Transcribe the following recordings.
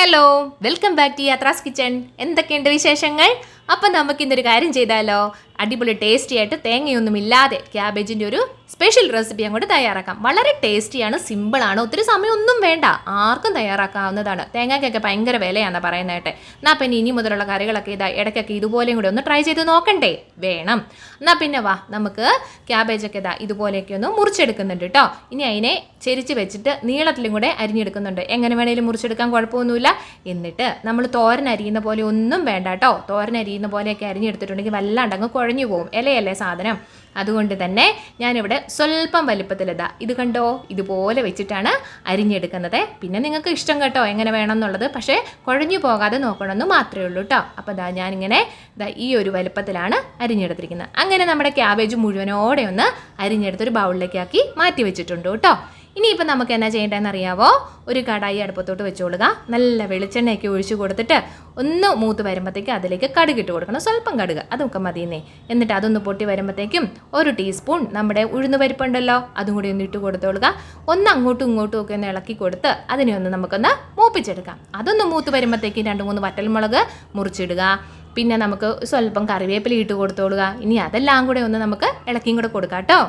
Hello welcome back to Yatra's kitchen. എന്തൊക്കെയുണ്ട് വിശേഷങ്ങൾ? അപ്പം നമുക്ക് ഇന്നൊരു കാര്യം ചെയ്താലോ? അടിപൊളി ടേസ്റ്റി ആയിട്ട് തേങ്ങയൊന്നും ഇല്ലാതെ ക്യാബേജിന്റെ ഒരു സ്പെഷ്യൽ റെസിപ്പി അങ്ങോട്ട് തയ്യാറാക്കാം. വളരെ ടേസ്റ്റിയാണ് സിമ്പിളാണ് ഒത്തിരി സമയമൊന്നും വേണ്ട. ആർക്കും തയ്യാറാക്കാവുന്നതാണ്. തേങ്ങയ്ക്കൊക്കെ ഭയങ്കര വിലയാണെന്ന് പറയുന്നതായിട്ട് എന്നാൽ പിന്നെ ഇനി മുതലുള്ള കറികളൊക്കെ ഇതാ ഇടയ്ക്കൊക്കെ ഇതുപോലെയും കൂടി ഒന്ന് ട്രൈ ചെയ്ത് നോക്കണ്ടേ? വേണം. എന്നാൽ പിന്നെ വാ നമുക്ക് ക്യാബേജൊക്കെ ഇതാ ഇതുപോലെയൊക്കെ ഒന്ന് മുറിച്ചെടുക്കുന്നുണ്ട് കേട്ടോ ഇനി അതിനെ ചെരിച്ച് വെച്ചിട്ട് നീളത്തിലും കൂടെ അരിഞ്ഞെടുക്കുന്നുണ്ട്. എങ്ങനെ വേണേലും മുറിച്ചെടുക്കാൻ കുഴപ്പമൊന്നുമില്ല. എന്നിട്ട് നമ്മൾ തോരൻ അരിയുന്ന പോലെ ഒന്നും വേണ്ട കേട്ടോ തോരൻ പോലെയൊക്കെ അരിഞ്ഞെടുത്തിട്ടുണ്ടെങ്കിൽ വല്ലാണ്ട് അങ്ങ് കുഴഞ്ഞു പോകും ഇലയല്ലേ സാധനം? അതുകൊണ്ട് തന്നെ ഞാനിവിടെ സ്വല്പം വലിപ്പത്തിലിതാ. ഇത് കണ്ടോ? ഇതുപോലെ വെച്ചിട്ടാണ് അരിഞ്ഞെടുക്കുന്നത്. പിന്നെ നിങ്ങൾക്ക് ഇഷ്ടം കേട്ടോ എങ്ങനെ വേണം എന്നുള്ളത് പക്ഷേ കുഴഞ്ഞു പോകാതെ നോക്കണമെന്ന് മാത്രമേ ഉള്ളൂ കേട്ടോ അപ്പോൾ ദാ ഞാനിങ്ങനെ ദാ ഈ ഒരു വലിപ്പത്തിലാണ് അരിഞ്ഞെടുത്തിരിക്കുന്നത്. അങ്ങനെ നമ്മുടെ ക്യാബേജ് മുഴുവനോടെ ഒന്ന് അരിഞ്ഞെടുത്തൊരു ബൗളിലേക്കാക്കി മാറ്റി വെച്ചിട്ടുണ്ട് കേട്ടോ ഇനിയിപ്പോൾ നമുക്ക് എന്നാ ചെയ്യേണ്ടതെന്ന് അറിയാവോ? ഒരു കടായി അടുപ്പത്തോട്ട് വെച്ചോളുക നല്ല വെളിച്ചെണ്ണയൊക്കെ ഒഴിച്ചു കൊടുത്തിട്ട് ഒന്ന് മൂത്ത് വരുമ്പോഴത്തേക്ക് അതിലേക്ക് കടുക് ഇട്ട് കൊടുക്കണം. സ്വല്പം കടുക്. അതൊക്കെ മതിയെന്നേ. എന്നിട്ട് അതൊന്ന് പൊട്ടി വരുമ്പോഴത്തേക്കും ഒരു ടീസ്പൂൺ നമ്മുടെ ഉഴുന്ന് പരിപ്പുണ്ടല്ലോ അതും കൂടി ഒന്ന് ഇട്ട് കൊടുത്തോളുക. ഒന്ന് അങ്ങോട്ടും ഇങ്ങോട്ടും ഒക്കെ ഒന്ന് ഇളക്കി കൊടുത്ത് അതിനെ ഒന്ന് നമുക്കൊന്ന് മൂപ്പിച്ചെടുക്കാം. അതൊന്ന് മൂത്ത് വരുമ്പോഴത്തേക്കും രണ്ട് മൂന്ന് വറ്റൽമുളക് മുറിച്ചിടുക. പിന്നെ നമുക്ക് സ്വല്പം കറിവേപ്പില ഇട്ട് കൊടുത്തോളുക. ഇനി അതെല്ലാം കൂടെ ഒന്ന് നമുക്ക് ഇളക്കിയും കൂടെ കൊടുക്കാം കേട്ടോ.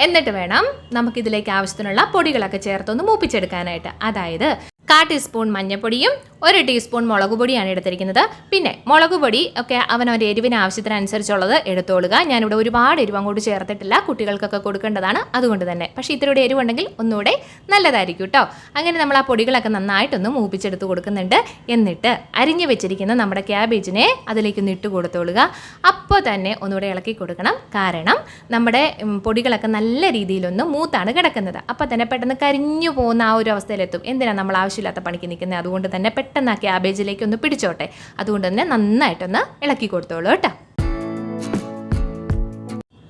എന്നിട്ട് വേണം നമുക്കിതിലേക്ക് ആവശ്യത്തിനുള്ള പൊടികളൊക്കെ ചേർത്തൊന്ന് മൂപ്പിച്ചെടുക്കാനായിട്ട്. അതായത് കാ ടീസ്പൂൺ മഞ്ഞൾപ്പൊടിയും ഒരു ടീസ്പൂൺ മുളക് പൊടിയാണ് എടുത്തിരിക്കുന്നത്. പിന്നെ മുളക് പൊടി ഒക്കെ അവനവന്റെ എരിവിന് ആവശ്യത്തിനനുസരിച്ചുള്ളത് എടുത്തോളുക. ഞാനിവിടെ ഒരുപാട് എരിവ് അങ്ങോട്ട് ചേർത്തിട്ടില്ല. കുട്ടികൾക്കൊക്കെ കൊടുക്കേണ്ടതാണ് അതുകൊണ്ട് തന്നെ. പക്ഷേ ഇത്തിരിയുടെ എരിവുണ്ടെങ്കിൽ ഒന്നുകൂടെ നല്ലതായിരിക്കും കേട്ടോ. അങ്ങനെ നമ്മൾ ആ പൊടികളൊക്കെ നന്നായിട്ടൊന്ന് മൂപ്പിച്ചെടുത്ത് കൊടുക്കുന്നുണ്ട്. എന്നിട്ട് അരിഞ്ഞു വെച്ചിരിക്കുന്ന നമ്മുടെ ക്യാബേജിനെ അതിലേക്കൊന്ന് ഇട്ട് കൊടുത്തോളുക. അപ്പോൾ തന്നെ ഒന്നുകൂടെ ഇളക്കി കൊടുക്കണം. കാരണം നമ്മുടെ പൊടികളൊക്കെ നല്ല രീതിയിലൊന്ന് മൂത്താണ് കിടക്കുന്നത്. അപ്പോൾ തന്നെ പെട്ടെന്ന് കരിഞ്ഞു പോകുന്ന ആ ഒരു അവസ്ഥയിലെത്തും. എന്തിനാണ് നമ്മൾ ആവശ്യമില്ലാത്ത പണിക്ക് നിൽക്കുന്നത്. അതുകൊണ്ട് തന്നെ പെട്ടെന്ന് ആ ക്യാബേജിലേക്ക് ഒന്ന് പിടിച്ചോട്ടെ. അതുകൊണ്ട് തന്നെ നന്നായിട്ടൊന്ന് ഇളക്കി കൊടുത്തോളൂ കേട്ടോ.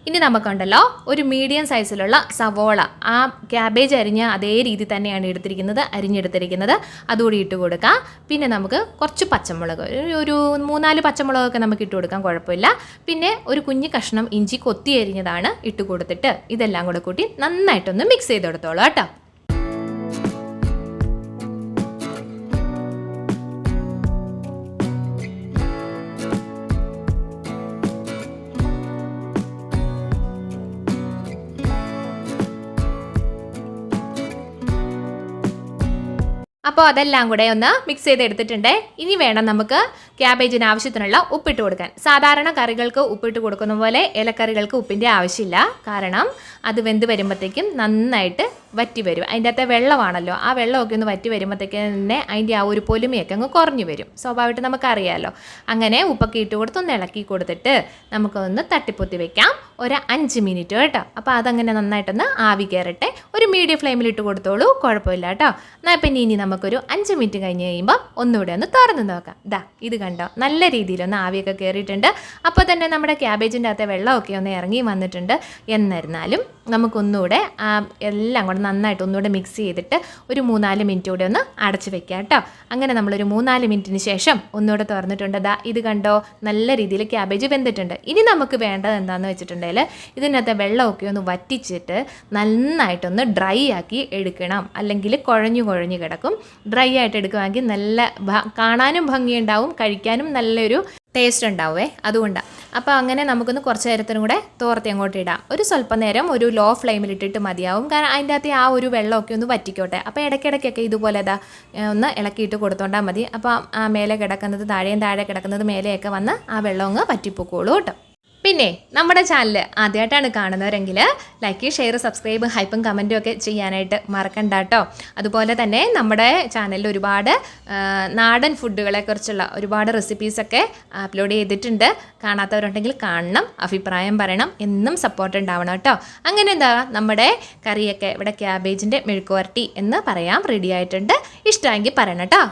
ഇനി നമുക്കുണ്ടല്ലോ ഒരു മീഡിയം സൈസിലുള്ള സവോള. ആ ക്യാബേജ് അരിഞ്ഞ അതേ രീതി തന്നെയാണ് എടുത്തിരിക്കുന്നത് അരിഞ്ഞെടുത്തിരിക്കുന്നത്. അതുകൂടി ഇട്ട് കൊടുക്കാം. പിന്നെ നമുക്ക് കുറച്ച് പച്ചമുളക് ഒരു- മൂന്നാൽ പച്ചമുളകൊക്കെ നമുക്ക് ഇട്ട് കൊടുക്കാം കുഴപ്പമില്ല. പിന്നെ ഒരു കുഞ്ഞു കഷ്ണം ഇഞ്ചി കൊത്തി അരിഞ്ഞതാണ് ഇട്ട് കൊടുത്തിട്ട് ഇതെല്ലാം കൂടെ കൂട്ടി നന്നായിട്ടൊന്ന് മിക്സ് ചെയ്തെടുത്തോളൂ കേട്ടോ. അപ്പോൾ അതെല്ലാം കൂടെ ഒന്ന് മിക്സ് ചെയ്ത് എടുത്തിട്ടുണ്ട് ഇനി വേണം നമുക്ക് ക്യാബേജിന് ആവശ്യത്തിനുള്ള ഉപ്പിട്ട് കൊടുക്കാൻ. സാധാരണ കറികൾക്ക് ഉപ്പിട്ട് കൊടുക്കുന്ന പോലെ ഇലക്കറികൾക്ക് ഉപ്പിന്റെ ആവശ്യമില്ല. കാരണം അത് വെന്ത് വരുമ്പോഴത്തേക്കും നന്നായിട്ട് വറ്റി വരും. അതിന്റെ അകത്തെ വെള്ളമാണല്ലോ. ആ വെള്ളമൊക്കെ ഒന്ന് വറ്റി വരുമ്പോഴത്തേക്ക് തന്നെ അതിന്റെ ആ ഒരു പൊലിമയൊക്കെ അങ്ങ് കുറഞ്ഞു വരും. സ്വാഭാവികമായിട്ട് നമുക്കറിയാമല്ലോ അങ്ങനെ ഉപ്പൊക്കെ ഇട്ട് കൊടുത്ത് ഒന്ന് ഇളക്കി കൊടുത്തിട്ട് നമുക്കൊന്ന് തട്ടിപ്പൊത്തി വെക്കാം. ഒരു അഞ്ച് മിനിറ്റ് കേട്ടോ. അപ്പോൾ അതങ്ങനെ നന്നായിട്ടൊന്ന് ആവി കയറട്ടെ ഒരു മീഡിയം ഫ്ലെയിമിൽ ഇട്ട് കൊടുത്തോളൂ. കുഴപ്പമില്ല കേട്ടോ. എന്നാൽ പിന്നെ ഇനി നമുക്കൊരു അഞ്ച് മിനിറ്റ് കഴിഞ്ഞ് കഴിയുമ്പോൾ ഒന്നുകൂടെ ഒന്ന് തുറന്ന് നോക്കാം. ദാ ഇത് കണ്ടോ? നല്ല രീതിയിലൊന്ന് ആവിയൊക്കെ കയറിയിട്ടുണ്ട് അപ്പോൾ തന്നെ നമ്മുടെ ക്യാബേജിന്റെ അകത്തെ വെള്ളമൊക്കെ ഒന്ന് ഇറങ്ങി വന്നിട്ടുണ്ട്. എന്നിരുന്നാലും നമുക്കൊന്നുകൂടെ എല്ലാം കൂടെ നന്നായിട്ട് ഒന്നുകൂടെ മിക്സ് ചെയ്തിട്ട് ഒരു മൂന്നാൽ മിനിറ്റ് കൂടെ ഒന്ന് അടച്ച് വെക്കാം കേട്ടോ. അങ്ങനെ നമ്മളൊരു മൂന്നാൽ മിനിറ്റിന് ശേഷം ഒന്നുകൂടെ തുറന്നിട്ടുണ്ട്. ദാ ഇത് കണ്ടോ? നല്ല രീതിയിൽ ക്യാബേജ് വെന്തിട്ടുണ്ട്. ഇനി നമുക്ക് വേണ്ടത് എന്താണെന്ന് വെച്ചിട്ടുണ്ടെങ്കിൽ ഇതിനകത്തെ വെള്ളമൊക്കെ ഒന്ന് വറ്റിച്ചിട്ട് നന്നായിട്ടൊന്ന് ഡ്രൈ ആക്കി എടുക്കണം. അല്ലെങ്കിൽ കുഴഞ്ഞു കുഴഞ്ഞു കിടക്കും. ഡ്രൈ ആയിട്ട് എടുക്കുവാണെങ്കിൽ നല്ല കാണാനും ഭംഗിയുണ്ടാവും കഴിക്കാനും നല്ലൊരു ടേസ്റ്റ് ഉണ്ടാവേ അതുകൊണ്ടാണ് അപ്പോൾ അങ്ങനെ നമുക്കൊന്ന് കുറച്ച് നേരത്തിനും കൂടെ തോർത്തി അങ്ങോട്ട് ഇടാം. ഒരു സ്വല്പം നേരം ഒരു ലോ ഫ്ലെയിമിൽ ഇട്ടിട്ട് മതിയാവും. കാരണം അതിന്റെ അകത്ത് ആ ഒരു വെള്ളമൊക്കെ ഒന്ന് വറ്റിക്കോട്ടെ. അപ്പോൾ ഇടയ്ക്കിടയ്ക്കൊക്കെ ഇതുപോലെ അതാ ഒന്ന് ഇളക്കിയിട്ട് കൊടുത്തോണ്ടാൽ മതി. അപ്പോൾ ആ മേലെ കിടക്കുന്നത് താഴെയും താഴെ കിടക്കുന്നത് മേലെയൊക്കെ വന്ന് ആ വെള്ളം അങ്ങ് വറ്റിപ്പോക്കോളൂ കേട്ടോ. പിന്നെ നമ്മുടെ ചാനൽ ആദ്യമായിട്ടാണ് കാണുന്നവരെങ്കിൽ ലൈക്ക് ഷെയർ സബ്സ്ക്രൈബ് ഹൈപ്പും കമന്റും ഒക്കെ ചെയ്യാനായിട്ട് മറക്കണ്ട കേട്ടോ അതുപോലെ തന്നെ നമ്മുടെ ചാനലിൽ ഒരുപാട് നാടൻ ഫുഡുകളെ കുറിച്ചുള്ള ഒരുപാട് റെസിപ്പീസൊക്കെ അപ്ലോഡ് ചെയ്തിട്ടുണ്ട്. കാണാത്തവരുണ്ടെങ്കിൽ കാണണം അഭിപ്രായം പറയണം എന്നും സപ്പോർട്ട് ഉണ്ടാവണം കേട്ടോ അങ്ങനെ എന്താ നമ്മുടെ കറിയൊക്കെ ഇവിടെ ക്യാബേജിന്റെ മെഴുക്കുവരട്ടി എന്ന് പറയാം റെഡി ആയിട്ടുണ്ട്. ഇഷ്ടമെങ്കിൽ പറയണം കേട്ടോ